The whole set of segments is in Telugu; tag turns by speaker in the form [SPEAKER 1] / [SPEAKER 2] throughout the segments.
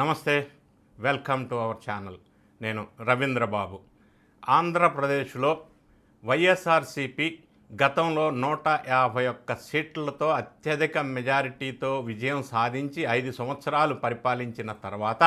[SPEAKER 1] నమస్తే వెల్కమ్ టు అవర్ ఛానల్. నేను రవీంద్రబాబు. ఆంధ్రప్రదేశ్లో వైఎస్ఆర్సిపి గతంలో నూట యాభై ఒక్క సీట్లతో అత్యధిక మెజారిటీతో విజయం సాధించి ఐదు సంవత్సరాలు పరిపాలించిన తర్వాత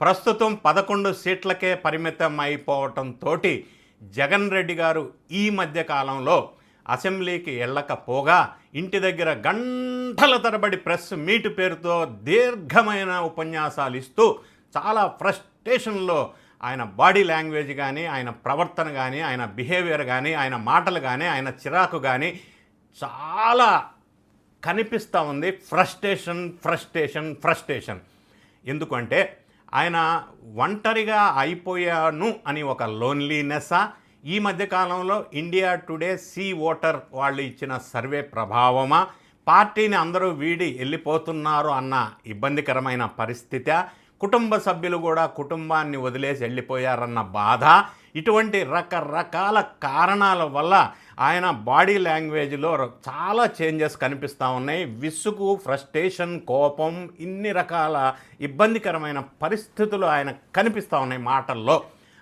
[SPEAKER 1] ప్రస్తుతం పదకొండు సీట్లకే పరిమితం అయిపోవటంతో జగన్ రెడ్డి గారు ఈ మధ్య కాలంలో అసెంబ్లీకి వెళ్ళకపోగా ఇంటి దగ్గర గంటల తరబడి ప్రెస్ మీట్ పేరుతో దీర్ఘమైన ఉపన్యాసాలు ఇస్తూ చాలా ఫ్రస్ట్రేషన్లో ఆయన బాడీ లాంగ్వేజ్ కానీ ఆయన ప్రవర్తన కానీ ఆయన బిహేవియర్ కానీ ఆయన మాటలు కానీ ఆయన చిరాకు కానీ చాలా కనిపిస్తూ ఉంది. Frustration frustration frustration. ఎందుకంటే ఆయన ఒంటరిగా అయిపోయాను అని ఒక లోన్లీనెస్సా ఈ మధ్యకాలంలో ఇండియా టుడే సీ ఓటర్ వాళ్ళు ఇచ్చిన సర్వే ప్రభావమా పార్టీని అందరూ వీడి వెళ్ళిపోతున్నారు అన్న ఇబ్బందికరమైన పరిస్థితి. కుటుంబ సభ్యులు కూడా కుటుంబాన్ని వదిలేసి వెళ్ళిపోయారన్న బాధ. ఇటువంటి రకరకాల కారణాల వల్ల ఆయన బాడీ లాంగ్వేజ్లో చాలా చేంజెస్ కనిపిస్తూ ఉన్నాయి. విసుగు ఫ్రస్ట్రేషన్ కోపం ఇన్ని రకాల ఇబ్బందికరమైన పరిస్థితులు ఆయన కనిపిస్తూ ఉన్నాయి మాటల్లో.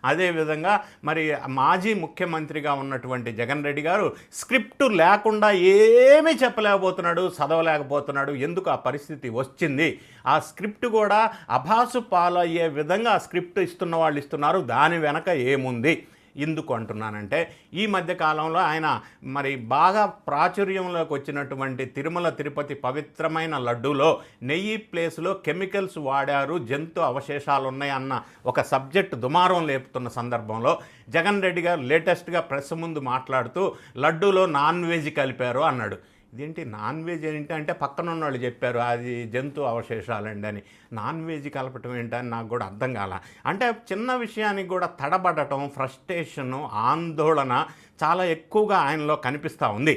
[SPEAKER 1] అదేవిధంగా మరి మాజీ ముఖ్యమంత్రిగా ఉన్నటువంటి జగన్ రెడ్డి గారు స్క్రిప్ట్ లేకుండా ఏమీ చెప్పలేకపోతున్నాడు చదవలేకపోతున్నాడు. ఎందుకు ఆ పరిస్థితి వచ్చింది? ఆ స్క్రిప్ట్ కూడా అభాసు పాలయ్యే విధంగా స్క్రిప్ట్ ఇస్తున్న వాళ్ళు ఇస్తున్నారు. దాని వెనక ఏముంది? ఎందుకు అంటున్నానంటే ఈ మధ్య కాలంలో ఆయన మరి బాగా ప్రాచుర్యంలోకి వచ్చినటువంటి తిరుమల తిరుపతి పవిత్రమైన లడ్డూలో నెయ్యి ప్లేస్లో కెమికల్స్ వాడారు జంతు అవశేషాలు ఉన్నాయన్న ఒక సబ్జెక్ట్ దుమారం లేపుతున్న సందర్భంలో జగన్ రెడ్డి గారు లేటెస్ట్గా ప్రెస్ ముందు మాట్లాడుతూ లడ్డూలో నాన్ వెజ్ కలిపారు అన్నాడు. ఇదేంటి నాన్ వెజ్ ఏంటి అంటే పక్కన ఉన్న వాళ్ళు చెప్పారు అది జంతు అవశేషాలండి అని. నాన్ వెజ్ కలపటం ఏంటని నాకు కూడా అర్థం కాల. అంటే చిన్న విషయానికి కూడా తడబడటం ఫ్రస్ట్రేషను ఆందోళన చాలా ఎక్కువగా ఆయనలో కనిపిస్తూ ఉంది.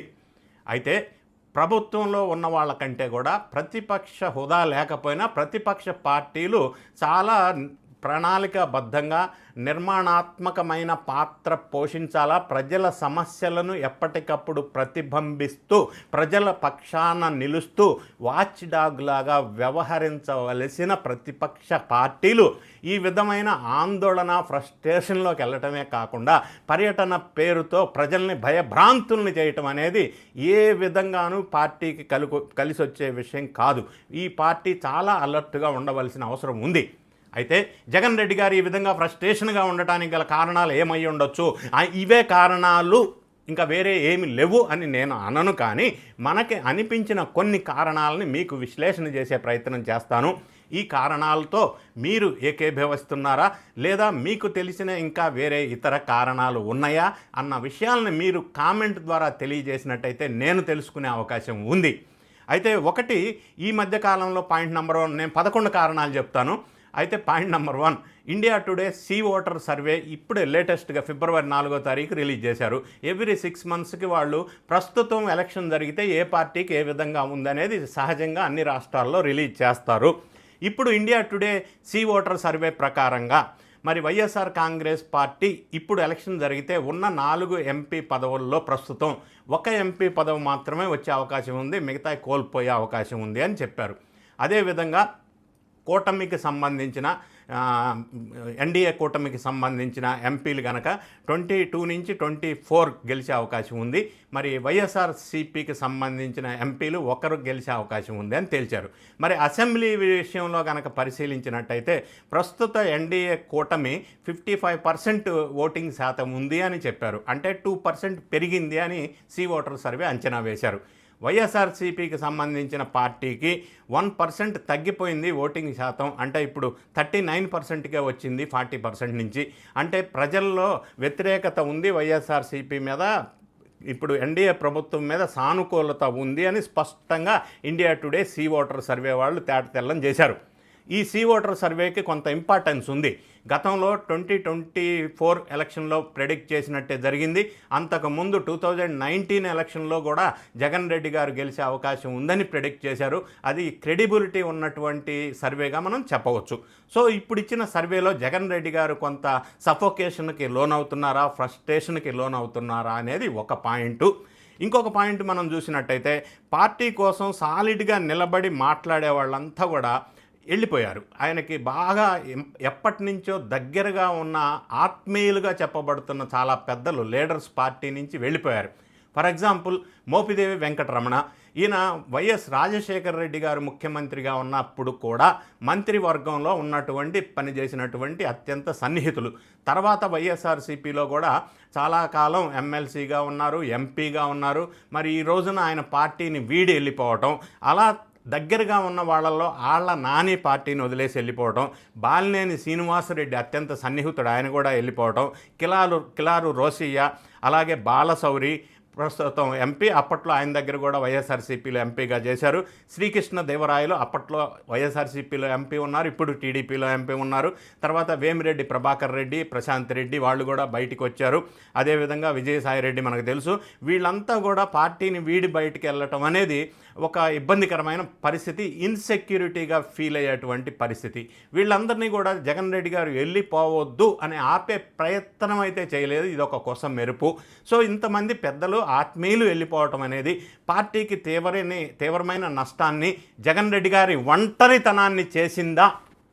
[SPEAKER 1] అయితే ప్రభుత్వంలో ఉన్న వాళ్ళకంటే కూడా ప్రతిపక్ష హోదా లేకపోయినా ప్రతిపక్ష పార్టీలు చాలా ప్రణాళికబద్ధంగా నిర్మాణాత్మకమైన పాత్ర పోషించాలా? ప్రజల సమస్యలను ఎప్పటికప్పుడు ప్రతిబింబిస్తూ ప్రజల పక్షాన నిలుస్తూ వాచ్ డాగ్ లాగా వ్యవహరించవలసిన ప్రతిపక్ష పార్టీలు ఈ విధమైన ఆందోళన ఫ్రస్ట్రేషన్లోకి వెళ్ళటమే కాకుండా పర్యటన పేరుతో ప్రజల్ని భయభ్రాంతుల్ని చేయటం అనేది ఏ విధంగానూ పార్టీకి కలుగు కలిసి వచ్చే విషయం కాదు. ఈ పార్టీ చాలా అలర్ట్గా ఉండవలసిన అవసరం ఉంది. అయితే జగన్ రెడ్డి గారు ఈ విధంగా ఫ్రస్ట్రేషన్గా ఉండటానికి గల కారణాలు ఏమై ఉండొచ్చు? ఇవే కారణాలు ఇంకా వేరే ఏమి లేవు అని నేను అనను. కానీ మనకి అనిపించిన కొన్ని కారణాలని మీకు విశ్లేషణ చేసే ప్రయత్నం చేస్తాను. ఈ కారణాలతో మీరు ఏకీభవిస్తున్నారా? లేదా మీకు తెలిసిన ఇంకా వేరే ఇతర కారణాలు ఉన్నాయా? అన్న విషయాలను మీరు కామెంట్ ద్వారా తెలియజేసినట్టయితే నేను తెలుసుకునే అవకాశం ఉంది. అయితే ఒకటి ఈ మధ్యకాలంలో పాయింట్ నెంబర్ వన్ నేను పదకొండు కారణాలు చెప్తాను. అయితే point number one India today C voter survey ఇప్పుడే లేటెస్ట్గా ఫిబ్రవరి నాలుగో తారీఖు రిలీజ్ చేశారు. ఎవ్రీ సిక్స్ మంత్స్కి వాళ్ళు ప్రస్తుతం ఎలక్షన్ జరిగితే ఏ పార్టీకి ఏ విధంగా ఉందనేది సహజంగా అన్ని రాష్ట్రాల్లో రిలీజ్ చేస్తారు. ఇప్పుడు India today C voter survey ప్రకారంగా మరి వైఎస్ఆర్ కాంగ్రెస్ పార్టీ ఇప్పుడు ఎలక్షన్ జరిగితే ఉన్న నాలుగు ఎంపీ పదవుల్లో ప్రస్తుతం ఒక ఎంపీ పదవి మాత్రమే వచ్చే అవకాశం ఉంది మిగతా కోల్పోయే అవకాశం ఉంది అని చెప్పారు. అదేవిధంగా కూటమికి సంబంధించిన ఎన్డీఏ కూటమికి సంబంధించిన ఎంపీలు కనుక ట్వంటీ టూ నుంచి ట్వంటీ ఫోర్ గెలిచే అవకాశం ఉంది. మరి వైఎస్ఆర్ సిపికి సంబంధించిన ఎంపీలు ఒకరు గెలిచే అవకాశం ఉంది అని తేల్చారు. మరి అసెంబ్లీ విషయంలో కనుక పరిశీలించినట్టయితే ప్రస్తుత ఎన్డీఏ కూటమి ఫిఫ్టీ ఫైవ్ పర్సెంట్ ఓటింగ్ శాతం ఉంది అని చెప్పారు. అంటే టూ పర్సెంట్ పెరిగింది అని సి ఓటర్ సర్వే అంచనా వేశారు. వైఎస్ఆర్సీపీకి సంబంధించిన పార్టీకి వన్ పర్సెంట్ తగ్గిపోయింది ఓటింగ్ శాతం. అంటే ఇప్పుడు థర్టీ నైన్ పర్సెంట్కే వచ్చింది ఫార్టీ పర్సెంట్ నుంచి. అంటే ప్రజల్లో వ్యతిరేకత ఉంది వైఎస్ఆర్సీపీ మీద. ఇప్పుడు ఎన్డీఏ ప్రభుత్వం మీద సానుకూలత ఉంది అని స్పష్టంగా India today C voter survey వాళ్ళు తేట తెల్లం చేశారు. ఈ సీ ఓటర్ సర్వేకి కొంత ఇంపార్టెన్స్ ఉంది. గతంలో ట్వంటీ ట్వంటీ ఫోర్ ఎలక్షన్లో ప్రెడిక్ట్ చేసినట్టే జరిగింది. అంతకుముందు టూ థౌజండ్ నైన్టీన్ ఎలక్షన్లో కూడా జగన్ రెడ్డి గారు గెలిచే అవకాశం ఉందని ప్రెడిక్ట్ చేశారు. అది క్రెడిబిలిటీ ఉన్నటువంటి సర్వేగా మనం చెప్పవచ్చు. సో ఇప్పుడు ఇచ్చిన సర్వేలో జగన్ రెడ్డి గారు కొంత సఫోకేషన్కి లోనవుతున్నారా ఫ్రస్ట్రేషన్కి లోనవుతున్నారా అనేది ఒక పాయింట్. ఇంకొక పాయింట్ మనం చూసినట్టయితే పార్టీ కోసం సాలిడ్గా నిలబడి మాట్లాడే వాళ్ళంతా కూడా వెళ్ళిపోయారు. ఆయనకి బాగా ఎప్పటి నుంచో దగ్గరగా ఉన్న ఆత్మీయులుగా చెప్పబడుతున్న చాలా పెద్దలు లీడర్స్ పార్టీ నుంచి వెళ్ళిపోయారు. For example Mopidevi Venkataramana. ఈయన వైఎస్ రాజశేఖర రెడ్డి గారు ముఖ్యమంత్రిగా ఉన్నప్పుడు కూడా మంత్రివర్గంలో ఉన్నటువంటి పనిచేసినటువంటి అత్యంత సన్నిహితులు. తర్వాత వైఎస్ఆర్సీపీలో కూడా చాలా కాలం ఎమ్మెల్సీగా ఉన్నారు ఎంపీగా ఉన్నారు. మరి ఈ రోజున ఆయన పార్టీని వీడి వెళ్ళిపోవటం అలా దగ్గరగా ఉన్న వాళ్ళల్లో ఆళ్ళ నాని పార్టీని వదిలేసి వెళ్ళిపోవటం బాలినేని శ్రీనివాసరెడ్డి అత్యంత సన్నిహితుడు ఆయన కూడా వెళ్ళిపోవటం కిలారు కిలారు రోసయ్య అలాగే బాలశౌరి ప్రస్తుతం ఎంపీ అప్పట్లో ఆయన దగ్గర కూడా వైఎస్ఆర్సీపీలో ఎంపీగా చేశారు. శ్రీకృష్ణ దేవరాయలు అప్పట్లో వైఎస్ఆర్సీపీలో ఎంపీ ఉన్నారు ఇప్పుడు టీడీపీలో ఎంపీ ఉన్నారు. తర్వాత వేమిరెడ్డి ప్రభాకర్ రెడ్డి ప్రశాంత్ రెడ్డి వాళ్ళు కూడా బయటికి వచ్చారు. అదేవిధంగా విజయసాయి రెడ్డి మనకు తెలుసు. వీళ్ళంతా కూడా పార్టీని వీడి బయటికి వెళ్ళటం అనేది ఒక ఇబ్బందికరమైన పరిస్థితి ఇన్సెక్యూరిటీగా ఫీల్ అయ్యేటువంటి పరిస్థితి. వీళ్ళందరినీ కూడా జగన్ రెడ్డి గారు వెళ్ళిపోవద్దు అని ఆపే ప్రయత్నం అయితే చేయలేదు. ఇది ఒక కొసం మెరుపు సో ఇంతమంది పెద్దలు ఆత్మీయులు వెళ్ళిపోవటం అనేది పార్టీకి తీవ్రని తీవ్రమైన నష్టాన్ని జగన్ రెడ్డి గారి ఒంటరితనాన్ని చేసిందా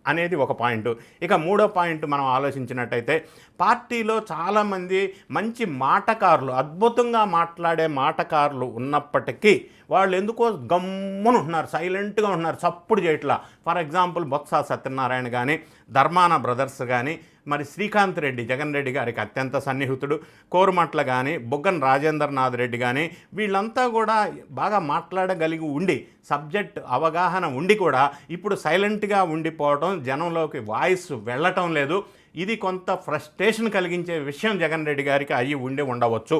[SPEAKER 1] అనేది ఒక పాయింట్. ఇక మూడో పాయింట్ మనం ఆలోచించినట్టయితే పార్టీలో చాలామంది మంచి మాటకారులు అద్భుతంగా మాట్లాడే మాటకారులు ఉన్నప్పటికీ వాళ్ళు ఎందుకో గమ్మును ఉంటున్నారు సైలెంట్గా ఉంటున్నారు చప్పుడు చేయట్లా. ఫర్ ఎగ్జాంపుల్ బొత్స సత్యనారాయణ కానీ ధర్మాన బ్రదర్స్ కానీ మరి శ్రీకాంత్ రెడ్డి జగన్ రెడ్డి గారికి అత్యంత సన్నిహితుడు. కోరుమట్ల కానీ బుగ్గన్ రాజేంద్రనాథ్ రెడ్డి కానీ వీళ్ళంతా కూడా బాగా మాట్లాడగలిగి ఉండి సబ్జెక్ట్ అవగాహన ఉండి కూడా ఇప్పుడు సైలెంట్గా ఉండిపోవటం జనంలోకి వాయిస్ వెళ్ళటం లేదు. ఇది కొంత ఫ్రస్ట్రేషన్ కలిగించే విషయం జగన్ రెడ్డి గారికి అయ్యి ఉండి ఉండవచ్చు.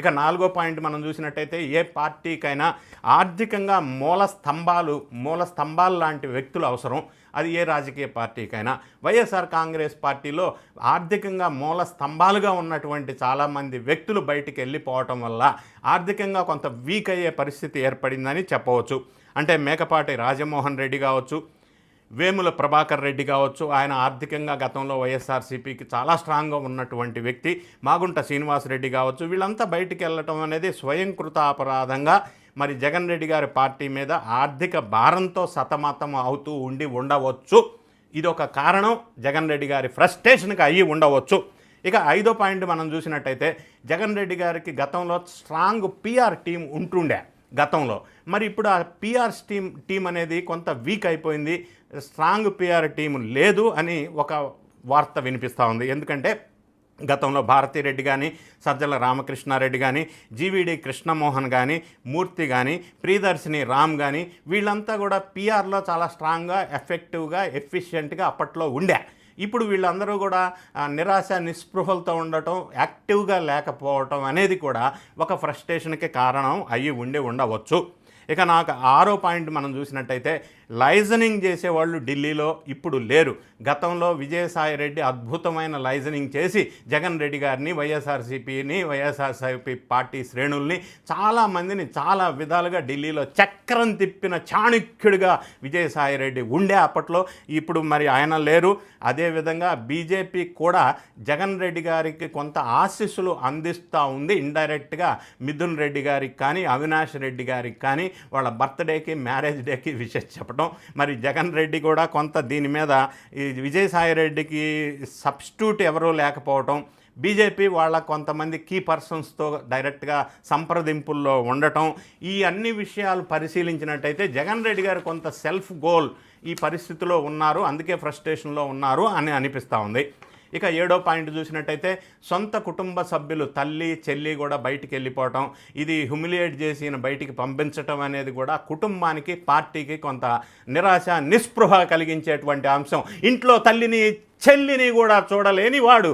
[SPEAKER 1] ఇక నాలుగో పాయింట్ మనం చూసినట్టయితే ఏ పార్టీకైనా ఆర్థికంగా మూల స్తంభాలు మూల స్తంభాలు లాంటి వ్యక్తులు అవసరం. అది ఏ రాజకీయ పార్టీకైనా. వైఎస్ఆర్ కాంగ్రెస్ పార్టీలో ఆర్థికంగా మూల స్తంభాలుగా ఉన్నటువంటి చాలామంది వ్యక్తులు బయటికి వెళ్ళిపోవటం వల్ల ఆర్థికంగా కొంత వీక్ అయ్యే పరిస్థితి ఏర్పడిందని చెప్పవచ్చు. అంటే మేకపాటి రాజమోహన్ రెడ్డి కావచ్చు వేముల ప్రభాకర్ రెడ్డి కావచ్చు ఆయన ఆర్థికంగా గతంలో వైఎస్ఆర్సీపీకి చాలా స్ట్రాంగ్గా ఉన్నటువంటి వ్యక్తి మాగుంట శ్రీనివాసరెడ్డి కావచ్చు వీళ్ళంతా బయటికి వెళ్ళటం అనేది స్వయంకృత అపరాధంగా మరి జగన్ రెడ్డి గారి పార్టీ మీద ఆర్థిక భారంతో సతమతం అవుతూ ఉండి ఉండవచ్చు. ఇది ఒక కారణం. జగన్ రెడ్డి గారి ఫ్రస్ట్రేషన్కి అయ్యి ఉండవచ్చు. ఇక ఐదో పాయింట్ మనం చూసినట్టయితే జగన్ రెడ్డి గారికి గతంలో స్ట్రాంగ్ పిఆర్ టీం ఉంటుండే గతంలో. మరి ఇప్పుడు ఆ పిఆర్ టీం టీం అనేది కొంత వీక్ అయిపోయింది. స్ట్రాంగ్ పిఆర్ టీం లేదు అని ఒక వార్త వినిపిస్తూ ఉంది. ఎందుకంటే గతంలో భారతిరెడ్డి కానీ సజ్జల రామకృష్ణారెడ్డి కానీ జీవీడి కృష్ణమోహన్ కానీ మూర్తి కానీ ప్రియదర్శిని రామ్ కానీ వీళ్ళంతా కూడా పిఆర్లో చాలా స్ట్రాంగ్గా ఎఫెక్టివ్గా ఎఫిషియెంట్గా అప్పట్లో ఉండే. ఇప్పుడు వీళ్ళందరూ కూడా నిరాశ నిస్పృహలతో ఉండటం యాక్టివ్గా లేకపోవటం అనేది కూడా ఒక ఫ్రస్ట్రేషన్కి కారణం అయ్యి ఉండి ఉండవచ్చు. ఇక నాకు ఆరో పాయింట్ మనం చూసినట్టయితే లైజనింగ్ చేసేవాళ్ళు ఢిల్లీలో ఇప్పుడు లేరు. గతంలో విజయసాయి రెడ్డి అద్భుతమైన లైజనింగ్ చేసి జగన్ రెడ్డి గారిని వైఎస్ఆర్సీపీని వైఎస్ఆర్సీపీ పార్టీ శ్రేణుల్ని చాలామందిని చాలా విధాలుగా ఢిల్లీలో చక్రం తిప్పిన చాణుక్యుడిగా విజయసాయి రెడ్డి ఉండే అప్పట్లో. ఇప్పుడు మరి ఆయన లేరు. అదేవిధంగా బీజేపీ కూడా జగన్ రెడ్డి గారికి కొంత ఆశీస్సులు అందిస్తూ ఉంది. ఇండైరెక్ట్గా మిథున్ రెడ్డి గారికి కానీ అవినాష్ రెడ్డి గారికి కానీ వాళ్ళ బర్త్డేకి మ్యారేజ్ డేకి విషెస్ చెప్పడం మరి జగన్ రెడ్డి కూడా కొంత దీని మీద ఈ విజయసాయి రెడ్డికి సబ్స్టిట్యూట్ ఎవరూ లేకపోవటం బీజేపీ వాళ్ళ కొంతమంది కీ పర్సన్స్తో డైరెక్ట్గా సంప్రదింపుల్లో ఉండటం ఈ అన్ని విషయాలు పరిశీలించినట్టయితే జగన్ రెడ్డి గారు కొంత సెల్ఫ్ గోల్ ఈ పరిస్థితిలో ఉన్నారు అందుకే ఫ్రస్ట్రేషన్లో ఉన్నారు అని అనిపిస్తూ ఉంది. ఇక ఏడో పాయింట్ చూసినట్టయితే సొంత కుటుంబ సభ్యులు తల్లి చెల్లి కూడా బయటికి వెళ్ళిపోవటం ఇది హ్యూమిలియేట్ చేసి బయటికి పంపించటం అనేది కూడా కుటుంబానికి పార్టీకి కొంత నిరాశ నిస్పృహ కలిగించేటువంటి అంశం. ఇంట్లో తల్లిని చెల్లిని కూడా చూడలేని వాడు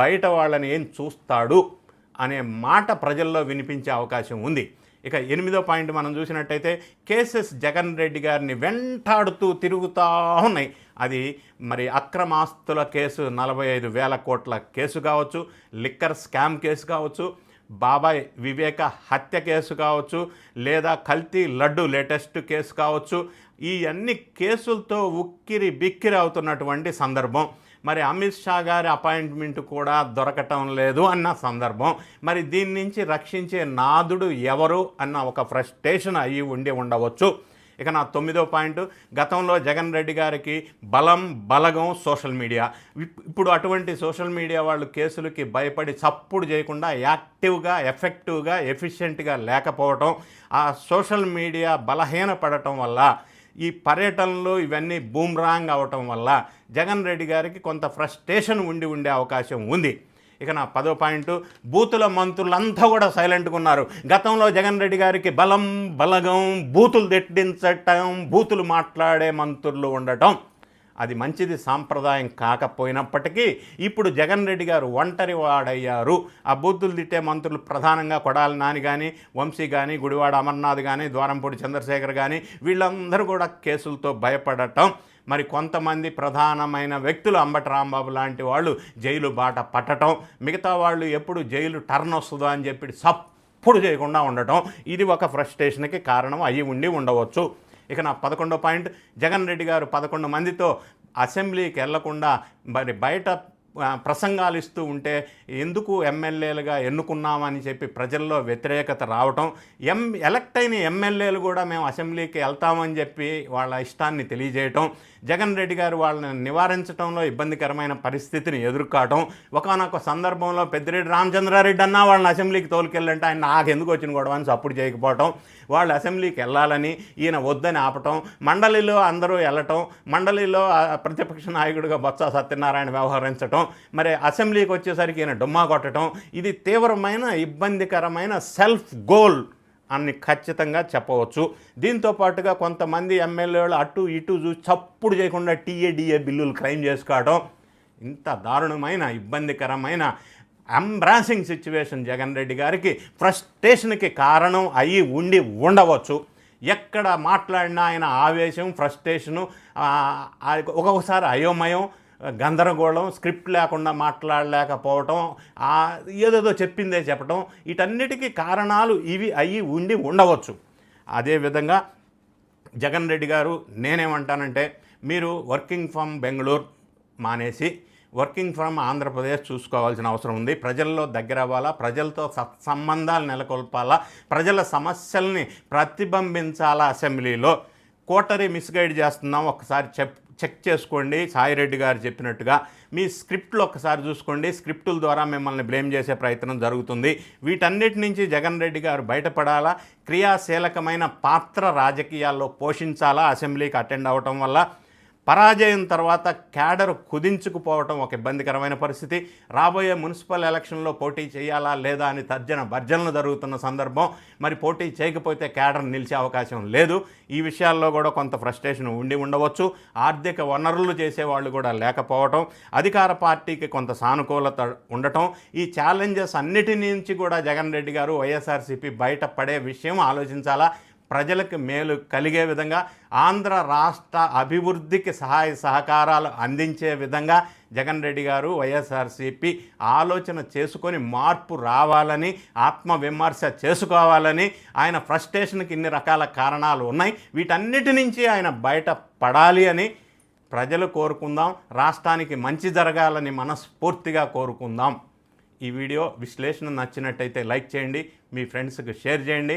[SPEAKER 1] బయట వాళ్ళని ఏం చూస్తాడు అనే మాట ప్రజల్లో వినిపించే అవకాశం ఉంది. ఇక ఎనిమిదో పాయింట్ మనం చూసినట్టయితే కేసెస్ జగన్ రెడ్డి గారిని వెంటాడుతూ తిరుగుతూ ఉన్నాయి. అది మరి అక్రమాస్తుల కేసు నలభై ఐదు వేల కోట్ల కేసు కావచ్చు లిక్కర్ స్కామ్ కేసు కావచ్చు బాబాయ్ వివేక హత్య కేసు కావచ్చు లేదా కల్తీ లడ్డు లేటెస్ట్ కేసు కావచ్చు ఈ అన్ని కేసులతో ఉక్కిరి బిక్కిరి అవుతున్నటువంటి సందర్భం. మరి అమిత్ షా గారి అపాయింట్మెంట్ కూడా దొరకటం లేదు అన్న సందర్భం. మరి దీని నుంచి రక్షించే నాదుడు ఎవరు అన్న ఒక ఫ్రస్ట్రేషన్ అయ్యి ఉండి ఉండవచ్చు. ఇక నా తొమ్మిదో పాయింట్ గతంలో జగన్ రెడ్డి గారికి బలం బలగం సోషల్ మీడియా. ఇప్పుడు అటువంటి సోషల్ మీడియా వాళ్ళు కేసులకి భయపడి చప్పుడు చేయకుండా యాక్టివ్గా ఎఫెక్టివ్గా ఎఫిషియెంట్గా లేకపోవటం ఆ సోషల్ మీడియా బలహీనపడటం వల్ల ఈ పర్యటనలు ఇవన్నీ బూమ్రాంగ్ అవటం వల్ల జగన్ రెడ్డి గారికి కొంత ఫ్రస్ట్రేషన్ ఉండి ఉండే అవకాశం ఉంది. ఇక నా పదో పాయింట్ బూతుల మంత్రులంతా కూడా సైలెంట్గా ఉన్నారు. గతంలో జగన్ రెడ్డి గారికి బలం బలగం బూతులు దెట్టించటం బూతులు మాట్లాడే మంత్రులు ఉండటం. అది మంచిది సాంప్రదాయం కాకపోయినప్పటికీ ఇప్పుడు జగన్ రెడ్డి గారు ఒంటరి వాడయ్యారు. ఆ బూతులు తిట్టే మంత్రులు ప్రధానంగా కొడాలి నాని కానీ వంశీ కానీ గుడివాడ అమర్నాథ్ కానీ ద్వారంపూడి చంద్రశేఖర్ కానీ వీళ్ళందరూ కూడా కేసులతో భయపడటం. మరి కొంతమంది ప్రధానమైన వ్యక్తులు అంబటి రాంబాబు లాంటి వాళ్ళు జైలు బాట పట్టడం మిగతా వాళ్ళు ఎప్పుడు జైలు టర్న్ వస్తుందో అని చెప్పి సప్పుడు చేయకుండా ఉండటం. ఇది ఒక ఫ్రస్ట్రేషన్కి కారణం అయ్యి ఉండి ఉండవచ్చు. ఇక నా పదకొండో పాయింట్ జగన్ రెడ్డి గారు పదకొండు మందితో అసెంబ్లీకి వెళ్ళకుండా మరి బయట ప్రసంగాలు ఇస్తూ ఉంటే ఎందుకు ఎమ్మెల్యేలుగా ఎన్నుకున్నామని చెప్పి ప్రజల్లో వ్యతిరేకత రావటం ఎం ఎలక్ట్ అయిన ఎమ్మెల్యేలు కూడా మేము అసెంబ్లీకి వెళ్తామని చెప్పి వాళ్ళ ఇష్టాన్ని తెలియజేయటం జగన్ రెడ్డి గారు వాళ్ళని నివారించడంలో ఇబ్బందికరమైన పరిస్థితిని ఎదుర్కోవటం ఒకనొక సందర్భంలో పెద్దిరెడ్డి రామచంద్రారెడ్డి అన్నా వాళ్ళని అసెంబ్లీకి తోలుకెళ్ళంటే ఆయన నాకు ఎందుకు వచ్చిన గొడవ అని సప్పుడు చేయకపోవటం వాళ్ళు అసెంబ్లీకి వెళ్ళాలని ఈయన వద్దని ఆపటం మండలిలో అందరూ వెళ్ళటం మండలిలో ప్రతిపక్ష నాయకుడిగా బొత్స సత్యనారాయణ వ్యవహరించటం మరి అసెంబ్లీకి వచ్చేసరికి ఈయన డుమ్మా కొట్టడం ఇది తీవ్రమైన ఇబ్బందికరమైన సెల్ఫ్ గోల్ అని ఖచ్చితంగా చెప్పవచ్చు. దీంతో పాటుగా కొంతమంది ఎమ్మెల్యేలు అటు ఇటు చూసి చప్పుడు చేయకుండా టీఏడిఏ బిల్లులు క్లెయిమ్ చేసుకోవడం ఇంత దారుణమైన ఇబ్బందికరమైన అంబ్రాసింగ్ సిచ్యువేషన్ జగన్ రెడ్డి గారికి ఫ్రస్ట్రేషన్కి కారణం అయి ఉండి ఉండవచ్చు. ఎక్కడ మాట్లాడినా ఆయన ఆవేశం ఫ్రస్ట్రేషను ఆ, ఒక్కొక్కసారి అయోమయం గందరగోళం స్క్రిప్ట్ లేకుండా మాట్లాడలేకపోవటం ఏదేదో చెప్పిందే చెప్పటం వీటన్నిటికీ కారణాలు ఇవి అయ్యి ఉండి ఉండవచ్చు. అదేవిధంగా జగన్ రెడ్డి గారు నేనేమంటానంటే మీరు వర్కింగ్ ఫ్రమ్ బెంగళూరు మానేసి వర్కింగ్ ఫ్రమ్ ఆంధ్రప్రదేశ్ చూసుకోవాల్సిన అవసరం ఉంది. ప్రజల్లో దగ్గర అవ్వాలా ప్రజలతో సత్సంబంధాలు నెలకొల్పాలా ప్రజల సమస్యల్ని ప్రతిబింబించాలా అసెంబ్లీలో. కోటరీ మిస్గైడ్ చేస్తున్నాం ఒకసారి చెప్ చెక్ చేసుకోండి. సాయిరెడ్డి గారు చెప్పినట్టుగా మీ స్క్రిప్ట్లు ఒకసారి చూసుకోండి. స్క్రిప్టుల ద్వారా మిమ్మల్ని బ్లేమ్ చేసే ప్రయత్నం జరుగుతుంది. వీటన్నిటి నుంచి జగన్ రెడ్డి గారు బయటపడాలా? క్రియాశీలకమైన పాత్ర రాజకీయాల్లో పోషించాలా? అసెంబ్లీకి అటెండ్ అవ్వటం వల్ల పరాజయం తర్వాత క్యాడర్ కుదించుకుపోవటం ఒక ఇబ్బందికరమైన పరిస్థితి. రాబోయే మున్సిపల్ ఎలక్షన్లో పోటీ చేయాలా లేదా అని తర్జన భర్జనలు జరుగుతున్న సందర్భం. మరి పోటీ చేయకపోతే క్యాడర్ నిలిచే అవకాశం లేదు. ఈ విషయాల్లో కూడా కొంత ఫ్రస్ట్రేషన్ ఉండి ఉండవచ్చు. ఆర్థిక వనరులు చేసేవాళ్ళు కూడా లేకపోవటం. అధికార పార్టీకి కొంత సానుకూలత ఉండటం. ఈ ఛాలెంజెస్ అన్నిటి నుంచి కూడా జగన్ రెడ్డి గారు వైఎస్ఆర్సీపీ బయటపడే విషయం ఆలోచించాలా? ప్రజలకు మేలు కలిగే విధంగా ఆంధ్ర రాష్ట్ర అభివృద్ధికి సహాయ సహకారాలు అందించే విధంగా జగన్ రెడ్డి గారు వైఎస్ఆర్సీపీ ఆలోచన చేసుకొని మార్పు రావాలని ఆత్మవిమర్శ చేసుకోవాలని ఆయన ఫ్రస్ట్రేషన్కి ఇన్ని రకాల కారణాలు ఉన్నాయి. వీటన్నిటి నుంచి ఆయన బయట పడాలి అని ప్రజలు కోరుకుందాం. రాష్ట్రానికి మంచి జరగాలని మనస్ఫూర్తిగా కోరుకుందాం. ఈ వీడియో విశ్లేషణ నచ్చినట్టయితే లైక్ చేయండి. మీ ఫ్రెండ్స్కి షేర్ చేయండి.